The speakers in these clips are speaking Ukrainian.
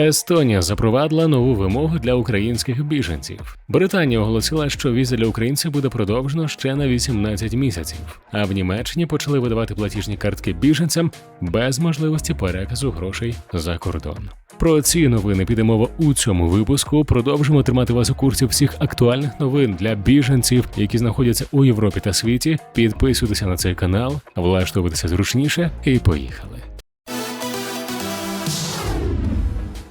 Естонія запровадила нову вимогу для українських біженців. Британія оголосила, що віза для українців буде продовжено ще на 18 місяців. А в Німеччині почали видавати платіжні картки біженцям без можливості переказу грошей за кордон. Про ці новини піде мова у цьому випуску. Продовжимо тримати вас у курсі всіх актуальних новин для біженців, які знаходяться у Європі та світі. Підписуйтеся на цей канал, влаштовуйтеся зручніше і поїхали.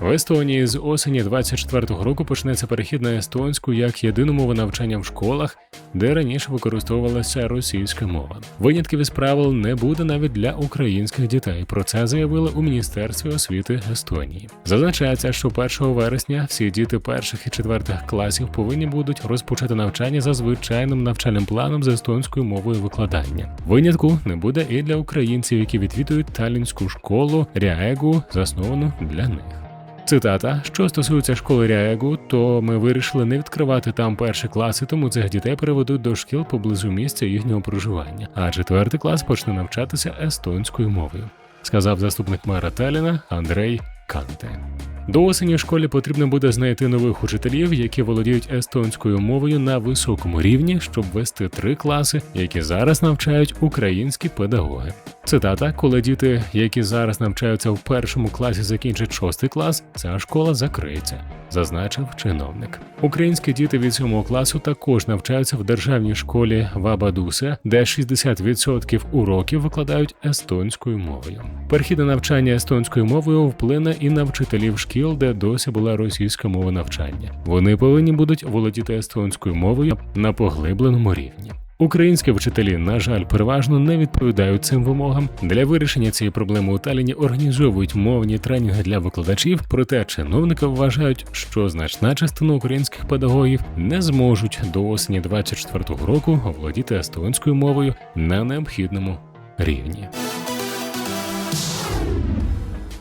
В Естонії з осені 24-го року почнеться перехід на естонську як єдину мову навчання в школах, де раніше використовувалася російська мова. Винятків із правил не буде навіть для українських дітей. Про це заявили у міністерстві освіти Естонії. Зазначається, що 1 вересня всі діти перших і четвертих класів повинні будуть розпочати навчання за звичайним навчальним планом з естонською мовою викладання. Винятку не буде і для українців, які відвідують талінську школу Ряегу, засновану для них. Цитата: що стосується школи Ряегу, то ми вирішили не відкривати там перші класи, тому цих дітей переведуть до шкіл поблизу місця їхнього проживання. А четвертий клас почне навчатися естонською мовою, сказав заступник мера Таліна Андрей Канте. До осені школі потрібно буде знайти нових учителів, які володіють естонською мовою на високому рівні, щоб вести три класи, які зараз навчають українські педагоги. Цитата: коли діти, які зараз навчаються в першому класі, закінчать шостий клас, ця школа закриється, зазначив чиновник. Українські діти від сьомого класу також навчаються в державній школі Вабадусе, де 60% уроків викладають естонською мовою. Перехід на навчання естонською мовою вплине і на вчителів шкіл, де досі була російська мова навчання. Вони повинні будуть володіти естонською мовою на поглибленому рівні. Українські вчителі, на жаль, переважно не відповідають цим вимогам. Для вирішення цієї проблеми у Таліні організовують мовні тренінги для викладачів, проте чиновники вважають, що значна частина українських педагогів не зможуть до осені 24-го року оволодіти естонською мовою на необхідному рівні.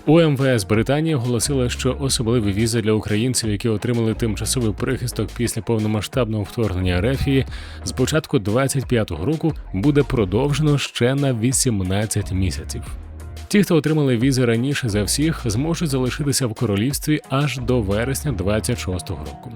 У МВС Британії оголосили, що особливі візи для українців, які отримали тимчасовий прихисток після повномасштабного вторгнення Рефії, з початку 25-го року буде продовжено ще на 18 місяців. Ті, хто отримали візи раніше за всіх, зможуть залишитися в королівстві аж до вересня 26-го року.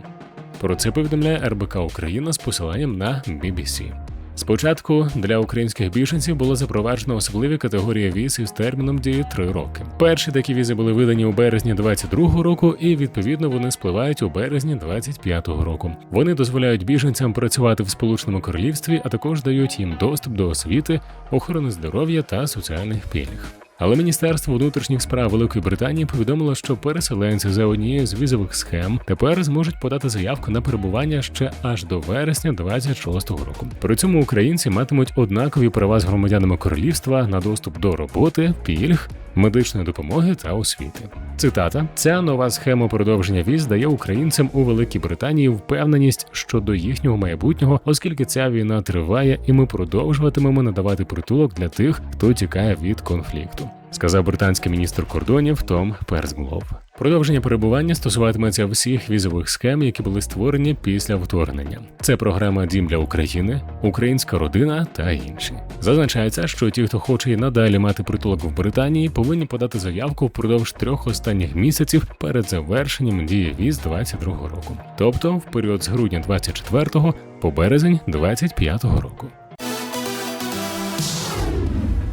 Про це повідомляє РБК Україна з посиланням на BBC. Спочатку для українських біженців було запроваджено особливі категорії віз із терміном дії 3 роки. Перші такі візи були видані у березні 22-го року, і відповідно вони спливають у березні 25-го року. Вони дозволяють біженцям працювати в Сполученому Королівстві, а також дають їм доступ до освіти, охорони здоров'я та соціальних пільг. Але Міністерство внутрішніх справ Великої Британії повідомило, що переселенці за однією з візових схем тепер зможуть подати заявку на перебування ще аж до вересня 26-го року. При цьому українці матимуть однакові права з громадянами королівства на доступ до роботи, пільг. Медичної допомоги та освіти. Цитата: ця нова схема продовження віз дає українцям у Великій Британії впевненість щодо їхнього майбутнього, оскільки ця війна триває, і ми продовжуватимемо надавати притулок для тих, хто тікає від конфлікту сказав британський міністр кордонів Том Персглов. Продовження перебування стосуватиметься всіх візових схем, які були створені після вторгнення. Це програма Дім для України, Українська родина та інші. Зазначається, що ті, хто хоче і надалі мати притулок в Британії, повинні подати заявку впродовж трьох останніх місяців перед завершенням дії віз 22-го року, тобто в період з грудня 24-го по березень 25-го року.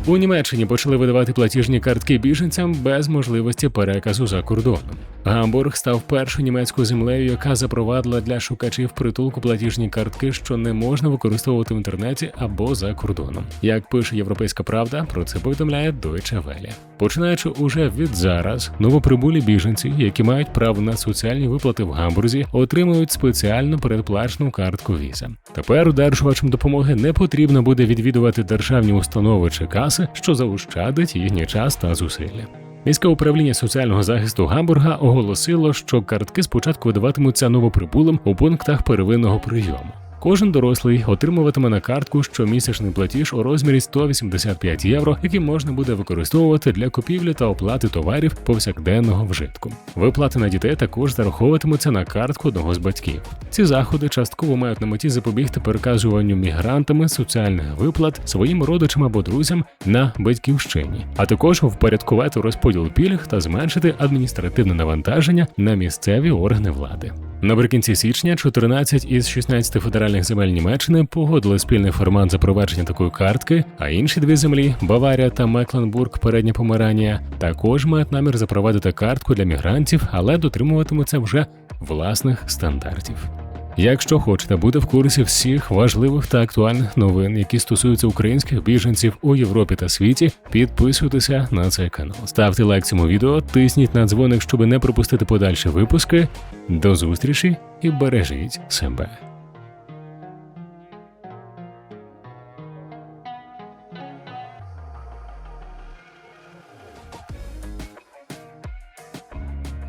У Німеччині почали видавати платіжні картки біженцям без можливості переказу за кордоном. Гамбург став першою німецькою землею, яка запровадила для шукачів притулку платіжні картки, що не можна використовувати в інтернеті або за кордоном. Як пише Європейська Правда, про це повідомляє Deutsche Welle. Починаючи уже від зараз, новоприбулі біженці, які мають право на соціальні виплати в Гамбурзі, отримують спеціальну передплачену картку віза. Тепер одержувачам допомоги не потрібно буде відвідувати державні установи чи каси, що заощадить їхній час та зусилля. Міське управління соціального захисту Гамбурга оголосило, що картки спочатку видаватимуться новоприбулим у пунктах первинного прийому. Кожен дорослий отримуватиме на картку щомісячний платіж у розмірі 185 євро, який можна буде використовувати для купівлі та оплати товарів повсякденного вжитку. Виплати на дітей також зараховуватимуться на картку одного з батьків. Ці заходи частково мають на меті запобігти переказуванню мігрантами соціальних виплат своїм родичам або друзям на батьківщині, а також впорядкувати розподіл пільг та зменшити адміністративне навантаження на місцеві органи влади. Наприкінці січня 14 із 16 федеральних земель Німеччини погодили спільний формат запровадження такої картки, а інші дві землі Баварія та Мекленбург, передня помирання, також мають намір запровадити картку для мігрантів, але дотримуватимуться вже власних стандартів. Якщо хочете бути в курсі всіх важливих та актуальних новин, які стосуються українських біженців у Європі та світі, підписуйтеся на цей канал. Ставте лайк цьому відео, тисніть на дзвоник, щоб не пропустити подальші випуски. До зустрічі і бережіть себе.